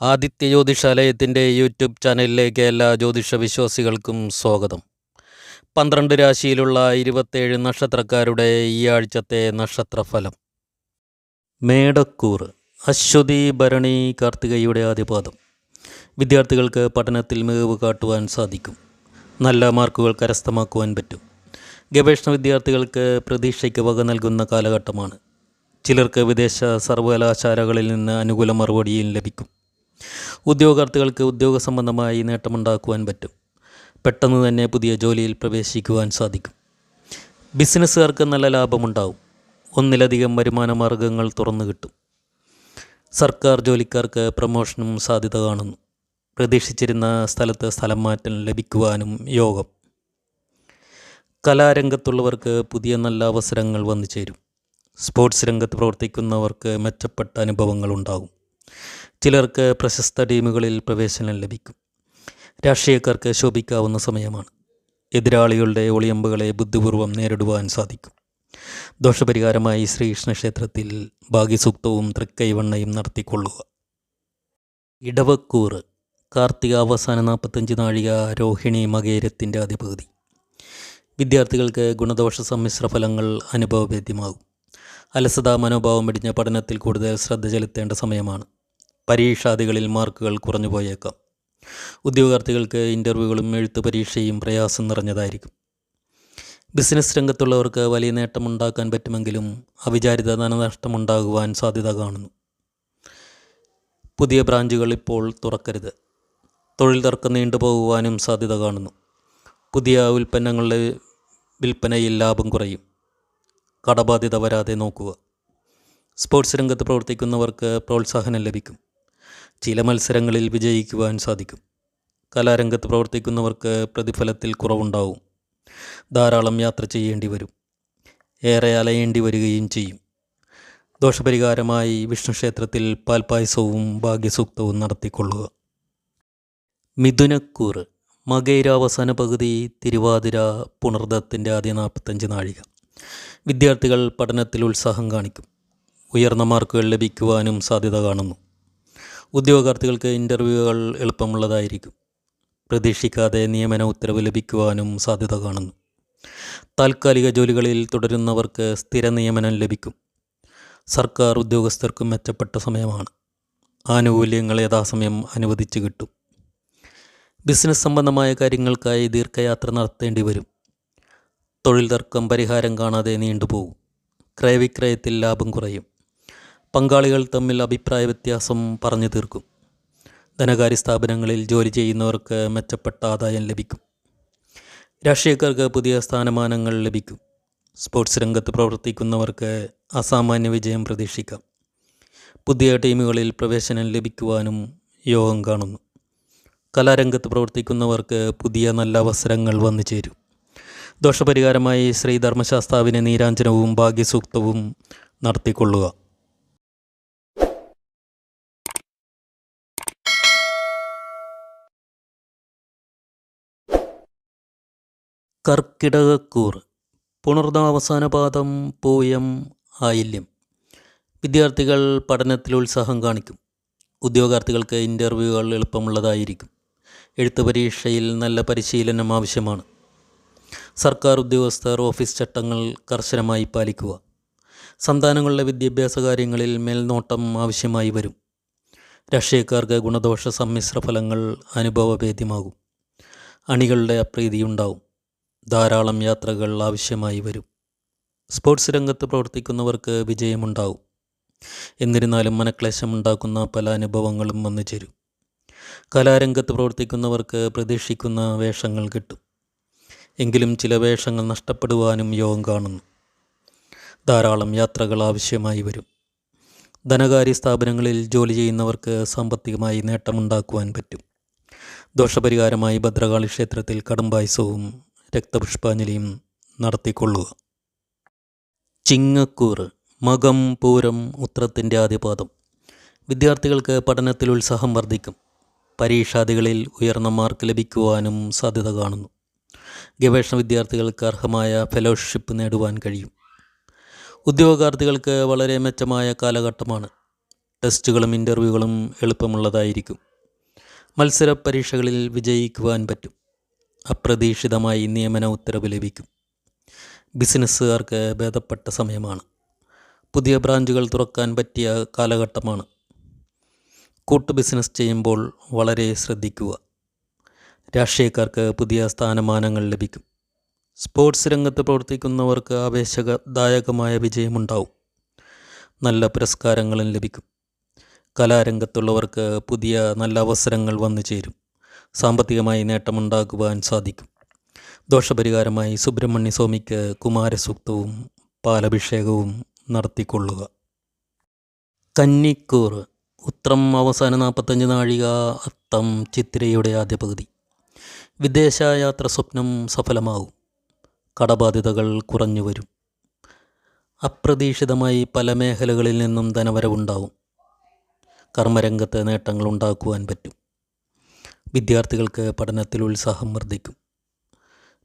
Aditya ജ്യോതിഷാലയത്തിന്റെ YouTube ചാനലിലേക്ക് എല്ലാ ജ്യോതിഷ വിശ്വാസികൾക്കും സ്വാഗതം. പന്ത്രണ്ട് രാശിയിലുള്ള ഇരുപത്തേഴ് നക്ഷത്രക്കാരുടെ ഈ ആഴ്ചത്തെ നക്ഷത്രഫലം. മേടക്കൂർ അശ്വതി ഭരണി കാർത്തികയുടെ ആദ്യപാദം. വിദ്യാർത്ഥികൾക്ക് പഠനത്തിൽ മികവ് കാട്ടുവാൻ സാധിക്കും. നല്ല മാർക്കുകൾ കരസ്ഥമാക്കുവാൻ പറ്റും. ഗവേഷണ വിദ്യാർത്ഥികൾക്ക് പ്രതീക്ഷയ്ക്ക് വക നൽകുന്ന കാലഘട്ടമാണ്. ചിലർക്ക് വിദേശ സർവകലാശാലകളിൽ നിന്ന് അനുകൂല മറുപടിയും ലഭിക്കും. ഉദ്യോഗാർത്ഥികൾക്ക് ഉദ്യോഗ സംബന്ധമായി നേട്ടമുണ്ടാക്കുവാൻ പറ്റും. പെട്ടെന്ന് തന്നെ പുതിയ ജോലിയിൽ പ്രവേശിക്കുവാൻ സാധിക്കും. ബിസിനസ്സുകാർക്ക് നല്ല ലാഭമുണ്ടാവും. ഒന്നിലധികം വരുമാന മാർഗങ്ങൾ തുറന്നു കിട്ടും. സർക്കാർ ജോലിക്കാർക്ക് പ്രമോഷനും സാധ്യത കാണുന്നു. പ്രതീക്ഷിച്ചിരുന്ന സ്ഥലത്ത് സ്ഥലം മാറ്റം ലഭിക്കുവാനും യോഗം. കലാരംഗത്തുള്ളവർക്ക് പുതിയ നല്ല അവസരങ്ങൾ വന്നു ചേരും സ്പോർട്സ് രംഗത്ത് പ്രവർത്തിക്കുന്നവർക്ക് മെച്ചപ്പെട്ട അനുഭവങ്ങൾ ഉണ്ടാകും ചിലർക്ക് പ്രശസ്ത ടീമുകളിൽ പ്രവേശനം ലഭിക്കും. രാഷ്ട്രീയക്കാർക്ക് ശോഭിക്കാവുന്ന സമയമാണ്. എതിരാളികളുടെ ഒളിയമ്പുകളെ ബുദ്ധിപൂർവം നേരിടുവാൻ സാധിക്കും. ദോഷപരിഹാരമായി ശ്രീകൃഷ്ണ ക്ഷേത്രത്തിൽ ഭാഗ്യസൂക്തവും തൃക്കൈവണ്ണയും നടത്തിക്കൊള്ളുക. ഇടവക്കൂറ് കാർത്തിക അവസാന നാൽപ്പത്തഞ്ച് നാഴിക രോഹിണി മകേരത്തിന്റെ അധിപതി വിദ്യാർത്ഥികൾക്ക് ഗുണദോഷ സമ്മിശ്ര ഫലങ്ങൾ അനുഭവവേദ്യമാകും. അലസത മനോഭാവം വെടിഞ്ഞ പഠനത്തിൽ കൂടുതൽ ശ്രദ്ധ ചെലുത്തേണ്ട സമയമാണ്. പരീക്ഷാദികളിൽ മാർക്കുകൾ കുറഞ്ഞു പോയേക്കാം. ഉദ്യോഗാർത്ഥികൾക്ക് ഇന്റർവ്യൂകളും എഴുത്ത് പരീക്ഷയും പ്രയാസം നിറഞ്ഞതായിരിക്കും. ബിസിനസ് രംഗത്തുള്ളവർക്ക് വലിയ നേട്ടമുണ്ടാക്കാൻ പറ്റുമെങ്കിലും അവിചാരിത ധനനഷ്ടമുണ്ടാകുവാൻ സാധ്യത കാണുന്നു. പുതിയ ബ്രാഞ്ചുകൾ ഇപ്പോൾ തുറക്കരുത്. തൊഴിൽ തർക്കം നീണ്ടുപോകുവാനും സാധ്യത കാണുന്നു. പുതിയ ഉൽപ്പന്നങ്ങളുടെ വിൽപ്പനയിൽ ലാഭം കുറയും. കടബാധ്യത വരാതെ നോക്കുക. സ്പോർട്സ് രംഗത്ത് പ്രവർത്തിക്കുന്നവർക്ക് പ്രോത്സാഹനം ലഭിക്കും. ചില മത്സരങ്ങളിൽ വിജയിക്കുവാൻ സാധിക്കും. കലാരംഗത്ത് പ്രവർത്തിക്കുന്നവർക്ക് പ്രതിഫലത്തിൽ കുറവുണ്ടാവും. ധാരാളം യാത്ര ചെയ്യേണ്ടി വരും. ഏറെ അലയേണ്ടി വരികയും ചെയ്യും. ദോഷപരിഹാരമായി വിഷ്ണു ക്ഷേത്രത്തിൽ പാൽപായസവും ഭാഗ്യസൂക്തവും നടത്തിക്കൊള്ളുക. മിഥുനക്കൂറ് മകൈര പകുതി തിരുവാതിര പുണർദത്തിന്റെ ആദ്യ നാൽപ്പത്തഞ്ച് നാഴിക. വിദ്യാർത്ഥികൾ പഠനത്തിൽ ഉത്സാഹം കാണിക്കും. ഉയർന്ന മാർക്കുകൾ ലഭിക്കുവാനും സാധ്യത കാണുന്നു. ഉദ്യോഗാർത്ഥികൾക്ക് ഇന്റർവ്യൂകൾ എളുപ്പമുള്ളതായിരിക്കും. പ്രതീക്ഷിക്കാതെ നിയമന ഉത്തരവ് ലഭിക്കുവാനും സാധ്യത കാണുന്നു. താൽക്കാലിക ജോലികളിൽ തുടരുന്നവർക്ക് സ്ഥിര നിയമനം ലഭിക്കും. സർക്കാർ ഉദ്യോഗസ്ഥർക്കും മെച്ചപ്പെട്ട സമയമാണ്. ആനുകൂല്യങ്ങൾ യഥാസമയം അനുവദിച്ചു കിട്ടും. ബിസിനസ് സംബന്ധമായ കാര്യങ്ങൾക്കായി ദീർഘയാത്ര നടത്തേണ്ടി വരും. തൊഴിൽ തർക്കം പരിഹാരം കാണാതെ നീണ്ടുപോകും. ക്രയവിക്രയത്തിൽ ലാഭം കുറയും. പങ്കാളികൾ തമ്മിൽ അഭിപ്രായ വ്യത്യാസം പറഞ്ഞു തീർക്കും. ധനകാര്യ സ്ഥാപനങ്ങളിൽ ജോലി ചെയ്യുന്നവർക്ക് മെച്ചപ്പെട്ട ആദായം ലഭിക്കും. രാഷ്ട്രീയക്കാർക്ക് പുതിയ സ്ഥാനമാനങ്ങൾ ലഭിക്കും. സ്പോർട്സ് രംഗത്ത് പ്രവർത്തിക്കുന്നവർക്ക് അസാമാന്യ വിജയം പ്രതീക്ഷിക്കാം. പുതിയ ടീമുകളിൽ പ്രവേശനം ലഭിക്കുവാനും യോഗം കാണുന്നു. കലാരംഗത്ത് പ്രവർത്തിക്കുന്നവർക്ക് പുതിയ നല്ല അവസരങ്ങൾ വന്നു ചേരും. ദോഷപരിഹാരമായി ശ്രീ ധർമ്മശാസ്താവിന് നീരാഞ്ജനവും ഭാഗ്യസൂക്തവും നടത്തിക്കൊള്ളുക. കർക്കിടകക്കൂർ. പുണർന്ന അവസാന പാദം പൂയം ആയില്യം. വിദ്യാർത്ഥികൾ പഠനത്തിൽ ഉത്സാഹം കാണിക്കും. ഉദ്യോഗാർത്ഥികൾക്ക് ഇന്റർവ്യൂകൾ എളുപ്പമുള്ളതായിരിക്കും. എഴുത്ത് പരീക്ഷയിൽ നല്ല പരിശീലനം ആവശ്യമാണ്. സർക്കാർ ഉദ്യോഗസ്ഥർ ഓഫീസ് ചട്ടങ്ങൾ കർശനമായി പാലിക്കുക. സന്താനങ്ങളുടെ വിദ്യാഭ്യാസ കാര്യങ്ങളിൽ മേൽനോട്ടം ആവശ്യമായി വരും. രാഷ്ട്രീയക്കാർക്ക് ഗുണദോഷ സമ്മിശ്ര ഫലങ്ങൾ അനുഭവഭേദ്യമാകും. അണികളുടെ അപ്രീതിയുണ്ടാവും. ധാരാളം യാത്രകൾ ആവശ്യമായി വരും. സ്പോർട്സ് രംഗത്ത് പ്രവർത്തിക്കുന്നവർക്ക് വിജയമുണ്ടാവും. എന്നിരുന്നാലും മനക്ലേശം ഉണ്ടാക്കുന്ന പല അനുഭവങ്ങളും വന്നു ചേരും. കലാരംഗത്ത് പ്രവർത്തിക്കുന്നവർക്ക് പ്രതീക്ഷിക്കുന്ന വേഷങ്ങൾ കിട്ടും. എങ്കിലും ചില വേഷങ്ങൾ നഷ്ടപ്പെടുവാനും യോഗം കാണുന്നു. ധാരാളം യാത്രകൾ ആവശ്യമായി വരും. ധനകാര്യ സ്ഥാപനങ്ങളിൽ ജോലി ചെയ്യുന്നവർക്ക് സാമ്പത്തികമായി നേട്ടമുണ്ടാക്കുവാൻ പറ്റും. ദോഷപരിഹാരമായി ഭദ്രകാളി ക്ഷേത്രത്തിൽ കടുംപായസവും രക്തപുഷ്പാഞ്ജലിയും നടത്തിക്കൊള്ളുക. ചിങ്ങക്കൂറ് മകം പൂരം ഉത്രത്തിന്റെ ആദ്യപാദം. വിദ്യാർത്ഥികൾക്ക് പഠനത്തിൽ ഉത്സാഹം വർദ്ധിക്കും. പരീക്ഷാദികളിൽ ഉയർന്ന മാർക്ക് ലഭിക്കുവാനും സാധ്യത കാണുന്നു. ഗവേഷണ വിദ്യാർത്ഥികൾക്ക് അർഹമായ ഫെലോഷിപ്പ് നേടുവാൻ കഴിയും. ഉദ്യോഗാർത്ഥികൾക്ക് വളരെ മെച്ചമായ കാലഘട്ടമാണ്. ടെസ്റ്റുകളും ഇന്റർവ്യൂകളും എളുപ്പമുള്ളതായിരിക്കും. മത്സര പരീക്ഷകളിൽ വിജയിക്കുവാൻ പറ്റും. അപ്രതീക്ഷിതമായി നിയമന ഉത്തരവ് ലഭിക്കും. ബിസിനസ്സുകാർക്ക് ഭേദപ്പെട്ട സമയമാണ്. പുതിയ ബ്രാഞ്ചുകൾ തുറക്കാൻ പറ്റിയ കാലഘട്ടമാണ്. കൂട്ടു ബിസിനസ് ചെയ്യുമ്പോൾ വളരെ ശ്രദ്ധിക്കുക. രാഷ്ട്രീയക്കാർക്ക് പുതിയ സ്ഥാനമാനങ്ങൾ ലഭിക്കും. സ്പോർട്സ് രംഗത്ത് പ്രവർത്തിക്കുന്നവർക്ക് ആവേശദായകമായ വിജയമുണ്ടാവും. നല്ല പുരസ്കാരങ്ങളും ലഭിക്കും. കലാരംഗത്തുള്ളവർക്ക് പുതിയ നല്ല അവസരങ്ങൾ വന്നു ചേരും സാമ്പത്തികമായി നേട്ടമുണ്ടാക്കുവാൻ സാധിക്കും. ദോഷപരിഹാരമായി സുബ്രഹ്മണ്യ സ്വാമിക്ക് കുമാരസൂക്തവും പാലഭിഷേകവും നടത്തിക്കൊള്ളുക. കന്നിക്കൂർ ഉത്രം അവസാന നാൽപ്പത്തഞ്ച് നാഴിക അത്തം ചിത്രയുടെ ആദ്യ പകുതി. വിദേശയാത്ര സ്വപ്നം സഫലമാകും. കടബാധ്യതകൾ കുറഞ്ഞു വരും. അപ്രതീക്ഷിതമായി പല മേഖലകളിൽ നിന്നും ധനവരവുണ്ടാവും. കർമ്മരംഗത്ത് നേട്ടങ്ങൾ ഉണ്ടാക്കുവാൻ പറ്റും. വിദ്യാർത്ഥികൾക്ക് പഠനത്തിൽ ഉത്സാഹം വർദ്ധിക്കും.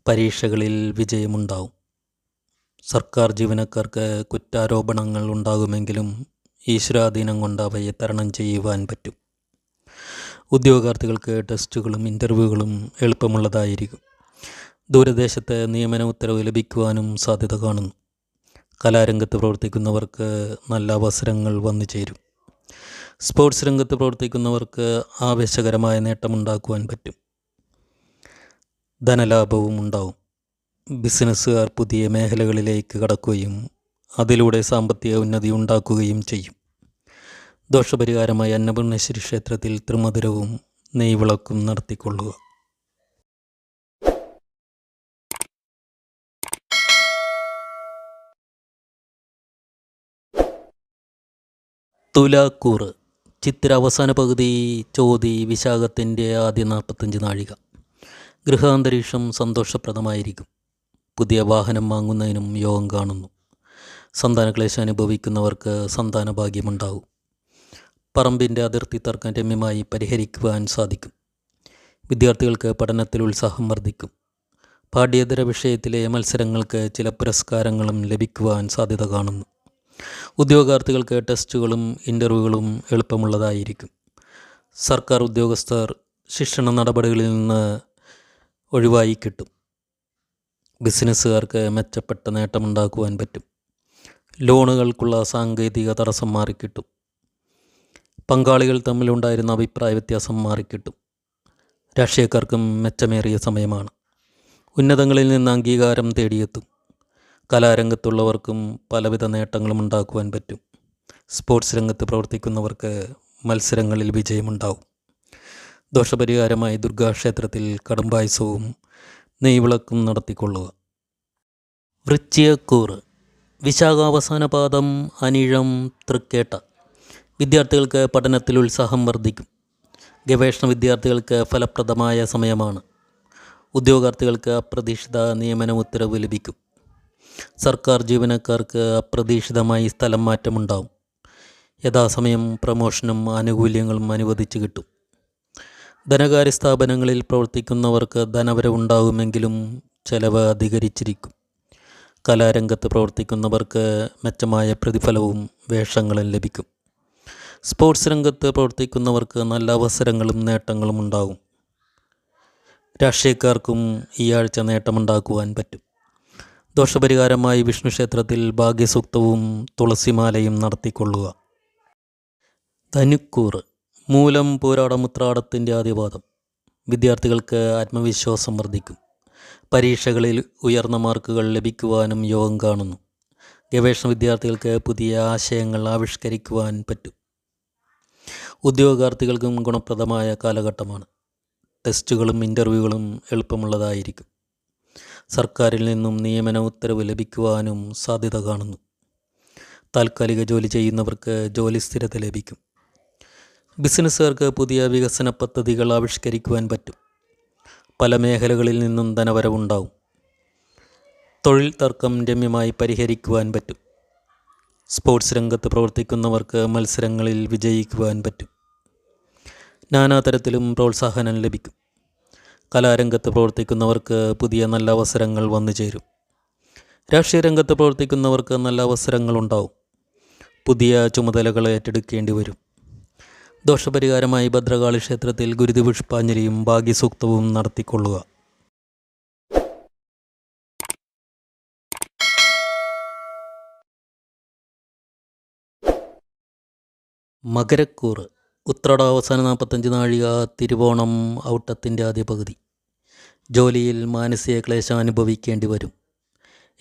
പരീക്ഷകളിൽ വിജയമുണ്ടാവും. സർക്കാർ ജീവനക്കാർക്ക് കുറ്റാരോപണങ്ങൾ ഉണ്ടാകുമെങ്കിലും ഈശ്വരാധീനം കൊണ്ട് അവയെ തരണം ചെയ്യുവാൻ പറ്റും. ഉദ്യോഗാർത്ഥികൾക്ക് ടെസ്റ്റുകളും ഇന്റർവ്യൂകളും എളുപ്പമുള്ളതായിരിക്കും. ദൂരദേശത്ത് നിയമന ഉത്തരവ് ലഭിക്കുവാനും സാധ്യത കാണുന്നു. കലാരംഗത്ത് പ്രവർത്തിക്കുന്നവർക്ക് നല്ല അവസരങ്ങൾ വന്നു ചേരും സ്പോർട്സ് രംഗത്ത് പ്രവർത്തിക്കുന്നവർക്ക് ആവേശകരമായ നേട്ടമുണ്ടാക്കുവാൻ പറ്റും. ധനലാഭവും ഉണ്ടാവും. ബിസിനസ്സുകാർ പുതിയ മേഖലകളിലേക്ക് കടക്കുകയും അതിലൂടെ സാമ്പത്തിക ഉന്നതി ഉണ്ടാക്കുകയും ചെയ്യും. ദോഷപരിഹാരമായി അന്നപൂർണേശ്വരി ക്ഷേത്രത്തിൽ ത്രിമധുരവും നെയ്വിളക്കും നടത്തിക്കൊള്ളുക. തുലാക്കൂറ് ചിത്ര അവസാന പകുതി ചോതി വിശാഖത്തിന്റെ ആദ്യ നാൽപ്പത്തഞ്ച് നാഴിക. ഗൃഹാന്തരീക്ഷം സന്തോഷപ്രദമായിരിക്കും. പുതിയ വാഹനം വാങ്ങുന്നതിനും യോഗം കാണുന്നു. സന്താനക്ലേശം അനുഭവിക്കുന്നവർക്ക് സന്താന ഭാഗ്യമുണ്ടാവും. പറമ്പിന്റെ അതിർത്തി തർക്കം രമ്യമായി പരിഹരിക്കുവാൻ സാധിക്കും. വിദ്യാർത്ഥികൾക്ക് പഠനത്തിൽ ഉത്സാഹം വർദ്ധിക്കും. പാഠ്യേതര വിഷയത്തിലെ മത്സരങ്ങൾക്ക് ചില പുരസ്കാരങ്ങളും ലഭിക്കുവാൻ സാധ്യത കാണുന്നു. ഉദ്യോഗാർത്ഥികൾക്ക് ടെസ്റ്റുകളും ഇന്റർവ്യൂകളും എളുപ്പമുള്ളതായിരിക്കും. സർക്കാർ ഉദ്യോഗസ്ഥർ ശിക്ഷണ നടപടികളിൽ നിന്ന് ഒഴിവായി കിട്ടും. ബിസിനസ്സുകാർക്ക് മെച്ചപ്പെട്ട നേട്ടമുണ്ടാക്കുവാൻ പറ്റും. ലോണുകൾക്കുള്ള സാങ്കേതിക തടസ്സം മാറിക്കിട്ടും. പങ്കാളികൾ തമ്മിലുണ്ടായിരുന്ന അഭിപ്രായ വ്യത്യാസം മാറിക്കിട്ടും. രാഷ്ട്രീയക്കാർക്കും മെച്ചമേറിയ സമയമാണ്. ഉന്നതങ്ങളിൽ നിന്ന് അംഗീകാരം തേടിയെത്തും. കലാരംഗത്തുള്ളവർക്കും പലവിധ നേട്ടങ്ങളും ഉണ്ടാക്കുവാൻ പറ്റും. സ്പോർട്സ് രംഗത്ത് പ്രവർത്തിക്കുന്നവർക്ക് മത്സരങ്ങളിൽ വിജയമുണ്ടാവും. ദോഷപരിഹാരമായി ദുർഗാക്ഷേത്രത്തിൽ കടുംപായസവും നെയ്വിളക്കും നടത്തിക്കൊള്ളുക. വൃച്ചിയക്കൂറ് വിശാഖാവസാന പാദം അനിഴം തൃക്കേട്ട വിദ്യാർത്ഥികൾക്ക് പഠനത്തിൽ ഉത്സാഹം വർദ്ധിക്കും. ഗവേഷണ വിദ്യാർത്ഥികൾക്ക് ഫലപ്രദമായ സമയമാണ്. ഉദ്യോഗാർത്ഥികൾക്ക് അപ്രതീക്ഷിത നിയമന ഉത്തരവ് ലഭിക്കും. സർക്കാർ ജീവനക്കാർക്ക് അപ്രതീക്ഷിതമായി സ്ഥലം മാറ്റമുണ്ടാവും. യഥാസമയം പ്രമോഷനും ആനുകൂല്യങ്ങളും അനുവദിച്ചു കിട്ടും. ധനകാര്യ സ്ഥാപനങ്ങളിൽ പ്രവർത്തിക്കുന്നവർക്ക് ധനവരവുണ്ടാകുമെങ്കിലും ചെലവ് അധികരിച്ചിരിക്കും. കലാരംഗത്ത് പ്രവർത്തിക്കുന്നവർക്ക് മെച്ചമായ പ്രതിഫലവും വേഷങ്ങളും ലഭിക്കും. സ്പോർട്സ് രംഗത്ത് പ്രവർത്തിക്കുന്നവർക്ക് നല്ല അവസരങ്ങളും നേട്ടങ്ങളും ഉണ്ടാകും. രാഷ്ട്രീയക്കാർക്കും ഈ ആഴ്ച നേട്ടമുണ്ടാക്കുവാൻ പറ്റും. ദോഷപരിഹാരമായി വിഷ്ണു ക്ഷേത്രത്തിൽ ഭാഗ്യസൂക്തവും തുളസിമാലയും നടത്തിക്കൊള്ളുക. ധനുക്കൂർ മൂലം പോരാടമുത്രാടത്തിന്റെ ആദ്യപാദം. വിദ്യാർത്ഥികൾക്ക് ആത്മവിശ്വാസം വർദ്ധിക്കും. പരീക്ഷകളിൽ ഉയർന്ന മാർക്കുകൾ ലഭിക്കുവാനും യോഗം കാണുന്നു. ഗവേഷണ വിദ്യാർത്ഥികൾക്ക് പുതിയ ആശയങ്ങൾ ആവിഷ്കരിക്കുവാൻ പറ്റും. ഉദ്യോഗാർത്ഥികൾക്കും ഗുണപ്രദമായ കാലഘട്ടമാണ്. ടെസ്റ്റുകളും ഇന്റർവ്യൂകളും എളുപ്പമുള്ളതായിരിക്കും. സർക്കാരിൽ നിന്നും നിയമന ഉത്തരവ് ലഭിക്കുവാനും സാധ്യത കാണുന്നു. താൽക്കാലിക ജോലി ചെയ്യുന്നവർക്ക് ജോലി സ്ഥിരത ലഭിക്കും. ബിസിനസ്സുകാർക്ക് പുതിയ വികസന പദ്ധതികൾ ആവിഷ്കരിക്കുവാൻ പറ്റും. പല മേഖലകളിൽ നിന്നും ധനവരവുണ്ടാവും. തൊഴിൽ തർക്കം രമ്യമായി പരിഹരിക്കുവാൻ പറ്റും. സ്പോർട്സ് രംഗത്ത് പ്രവർത്തിക്കുന്നവർക്ക് മത്സരങ്ങളിൽ വിജയിക്കുവാൻ പറ്റും. നാനാതരത്തിലും പ്രോത്സാഹനം ലഭിക്കും. കലാരംഗത്ത് പ്രവർത്തിക്കുന്നവർക്ക് പുതിയ നല്ല അവസരങ്ങൾ വന്നു ചേരും. രാഷ്ട്രീയ രംഗത്ത് പ്രവർത്തിക്കുന്നവർക്ക് നല്ല അവസരങ്ങളുണ്ടാവും പുതിയ ചുമതലകൾ ഏറ്റെടുക്കേണ്ടി വരും. ദോഷപരിഹാരമായി ഭദ്രകാളി ക്ഷേത്രത്തിൽ ഗുരുതി പുഷ്പാഞ്ജലിയും ഭാഗ്യസൂക്തവും നടത്തിക്കൊള്ളുക. മകരക്കൂറ് ഉത്രട അവസാന നാൽപ്പത്തഞ്ച് നാഴിക തിരുവോണം ഔട്ടത്തിന്റെ ആദ്യ പകുതി. ജോലിയിൽ മാനസിക ക്ലേശം അനുഭവിക്കേണ്ടി വരും.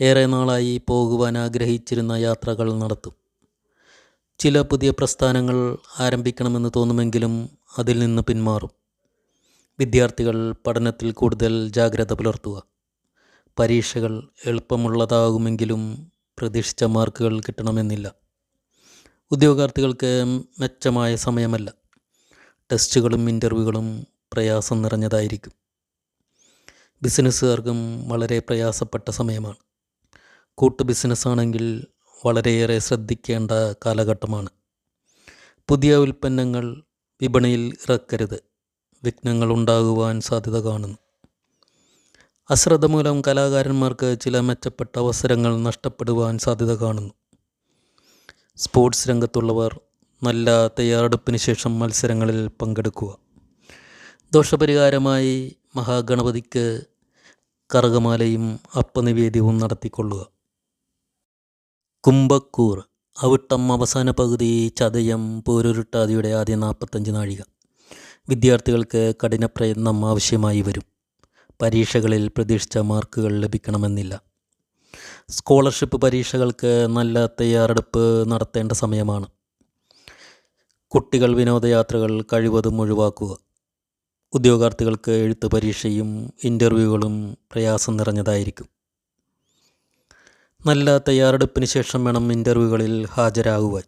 ഏറെ നാളായി പോകുവാൻ ആഗ്രഹിച്ചിരുന്ന യാത്രകൾ നടത്തും. ചില പുതിയ പ്രസ്ഥാനങ്ങൾ ആരംഭിക്കണമെന്ന് തോന്നുമെങ്കിലും അതിൽ നിന്ന് പിന്മാറും. വിദ്യാർത്ഥികൾ പഠനത്തിൽ കൂടുതൽ ജാഗ്രത പുലർത്തുക. പരീക്ഷകൾ എളുപ്പമുള്ളതാകുമെങ്കിലും പ്രതീക്ഷിച്ച മാർക്കുകൾ കിട്ടണമെന്നില്ല. ഉദ്യോഗാർത്ഥികൾക്ക് മെച്ചമായ സമയമല്ല. ടെസ്റ്റുകളും ഇന്റർവ്യൂകളും പ്രയാസം നിറഞ്ഞതായിരിക്കും. ബിസിനസ്സുകാർക്കും വളരെ പ്രയാസപ്പെട്ട സമയമാണ്. കൂട്ടു ബിസിനസ്സാണെങ്കിൽ വളരെയേറെ ശ്രദ്ധിക്കേണ്ട കാലഘട്ടമാണ്. പുതിയ ഉൽപ്പന്നങ്ങൾ വിപണിയിൽ ഇറക്കരുത്. വിഘ്നങ്ങൾ ഉണ്ടാകുവാൻ സാധ്യത കാണുന്നു. അശ്രദ്ധ മൂലം കലാകാരന്മാർക്ക് ചില മെച്ചപ്പെട്ട അവസരങ്ങൾ നഷ്ടപ്പെടുവാൻ സാധ്യത കാണുന്നു. സ്പോർട്സ് രംഗത്തുള്ളവർ നല്ല തയ്യാറെടുപ്പിന് ശേഷം മത്സരങ്ങളിൽ പങ്കെടുക്കുക. ദോഷപരിഹാരമായി മഹാഗണപതിക്ക് കറകമാലയും അപ്പനിവേദ്യവും നടത്തിക്കൊള്ളുക. കുംഭക്കൂർ അവിട്ടം അവസാന പകുതി ചതയം പോരുരുട്ടാതിയുടെ ആദ്യ നാൽപ്പത്തഞ്ച് നാഴിക. വിദ്യാർത്ഥികൾക്ക് കഠിന പ്രയത്നം ആവശ്യമായി വരും. പരീക്ഷകളിൽ പ്രതീക്ഷിച്ച മാർക്കുകൾ ലഭിക്കണമെന്നില്ല. സ്കോളർഷിപ്പ് പരീക്ഷകൾക്ക് നല്ല തയ്യാറെടുപ്പ് നടത്തേണ്ട സമയമാണ്. കുട്ടികൾ വിനോദയാത്രകൾ കഴിവതും ഒഴിവാക്കുക. ഉദ്യോഗാർത്ഥികൾക്ക് എഴുത്ത് പരീക്ഷയും ഇന്റർവ്യൂകളും പ്രയാസം നിറഞ്ഞതായിരിക്കും. നല്ല തയ്യാറെടുപ്പിന് ശേഷം വേണം ഇന്റർവ്യൂകളിൽ ഹാജരാകുവാൻ.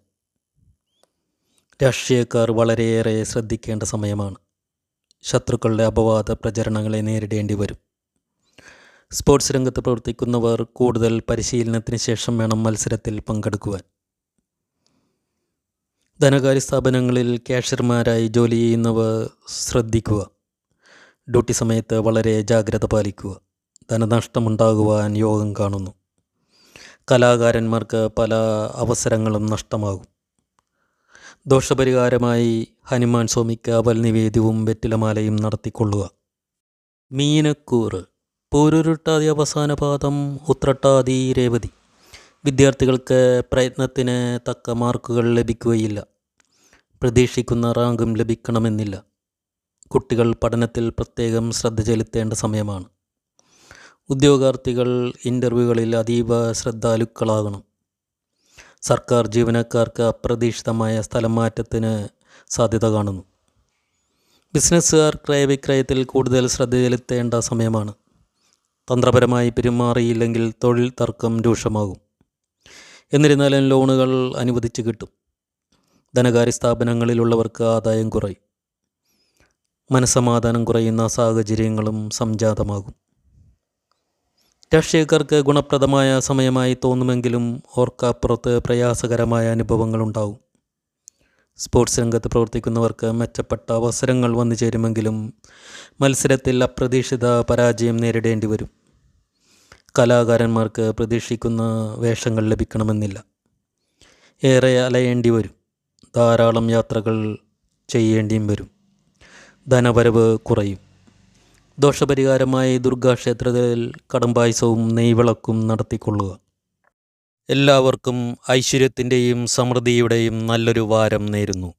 രാഷ്ട്രീയക്കാർ വളരെയേറെ ശ്രദ്ധിക്കേണ്ട സമയമാണ്. ശത്രുക്കളുടെ അപവാദ പ്രചരണങ്ങളെ നേരിടേണ്ടി വരും. സ്പോർട്സ് രംഗത്ത് പ്രവർത്തിക്കുന്നവർ കൂടുതൽ പരിശീലനത്തിന് ശേഷം വേണം മത്സരത്തിൽ പങ്കെടുക്കുവാൻ. ധനകാര്യ സ്ഥാപനങ്ങളിൽ ക്യാഷ്യർമാരായി ജോലി ചെയ്യുന്നവർ ശ്രദ്ധിക്കുക. ഡ്യൂട്ടി സമയത്ത് വളരെ ജാഗ്രത പാലിക്കുക. ധനനഷ്ടമുണ്ടാകുവാൻ യോഗം കാണുന്നു. കലാകാരന്മാർക്ക് പല അവസരങ്ങളും നഷ്ടമാകും. ദോഷപരിഹാരമായി ഹനുമാൻ സ്വാമിക്ക് അവൽ നിവേദ്യവും വെറ്റിലമാലയും നടത്തിക്കൊള്ളുക. മീനക്കൂറ് പൂരുരുട്ടാതി അവസാന പാദം ഉത്രട്ടാതി രേവതി. വിദ്യാർത്ഥികൾക്ക് പ്രയത്നത്തിന് തക്ക മാർക്കുകൾ ലഭിക്കുകയില്ല. പ്രതീക്ഷിക്കുന്ന റാങ്കും ലഭിക്കണമെന്നില്ല. കുട്ടികൾ പഠനത്തിൽ പ്രത്യേകം ശ്രദ്ധ ചെലുത്തേണ്ട സമയമാണ്. ഉദ്യോഗാർത്ഥികൾ ഇന്റർവ്യൂകളിൽ അതീവ ശ്രദ്ധാലുക്കളാകണം. സർക്കാർ ജീവനക്കാർക്ക് അപ്രതീക്ഷിതമായ സ്ഥലം മാറ്റത്തിന് സാധ്യത കാണുന്നു. ബിസിനസ്സുകാർ ക്രയവിക്രയത്തിൽ കൂടുതൽ ശ്രദ്ധ ചെലുത്തേണ്ട സമയമാണ്. തന്ത്രപരമായി പെരുമാറിയില്ലെങ്കിൽ തൊഴിൽ തർക്കം രൂക്ഷമാകും. എന്നിരുന്നാലും ലോണുകൾ അനുവദിച്ച് കിട്ടും. ധനകാര്യ സ്ഥാപനങ്ങളിലുള്ളവർക്ക് ആദായം കുറയും. മനസമാധാനം കുറയുന്ന സാഹചര്യങ്ങളും സംജാതമാകും. രാഷ്ട്രീയക്കാർക്ക് ഗുണപ്രദമായ സമയമായി തോന്നുമെങ്കിലും ഓർക്കാപ്പുറത്ത് പ്രയാസകരമായ അനുഭവങ്ങളുണ്ടാവും സ്പോർട്സ് രംഗത്ത് പ്രവർത്തിക്കുന്നവർക്ക് മെച്ചപ്പെട്ട അവസരങ്ങൾ വന്നു ചേരുമെങ്കിലും മത്സരത്തിൽ അപ്രതീക്ഷിത പരാജയം നേരിടേണ്ടി വരും. കലാകാരന്മാർക്ക് പ്രതീക്ഷിക്കുന്ന വേഷങ്ങൾ ലഭിക്കണമെന്നില്ല. ഏറെ അലയേണ്ടി വരും. ധാരാളം യാത്രകൾ ചെയ്യേണ്ടിയും വരും. ധനവരവ് കുറയും. ദോഷപരിഹാരമായി ദുർഗാക്ഷേത്രത്തിൽ കടമ്പായസവും നെയ്വിളക്കും നടത്തിക്കൊള്ളുക. എല്ലാവർക്കും ഐശ്വര്യത്തിന്റെയും സമൃദ്ധിയുടെയും നല്ലൊരു വാരം നേരുന്നു.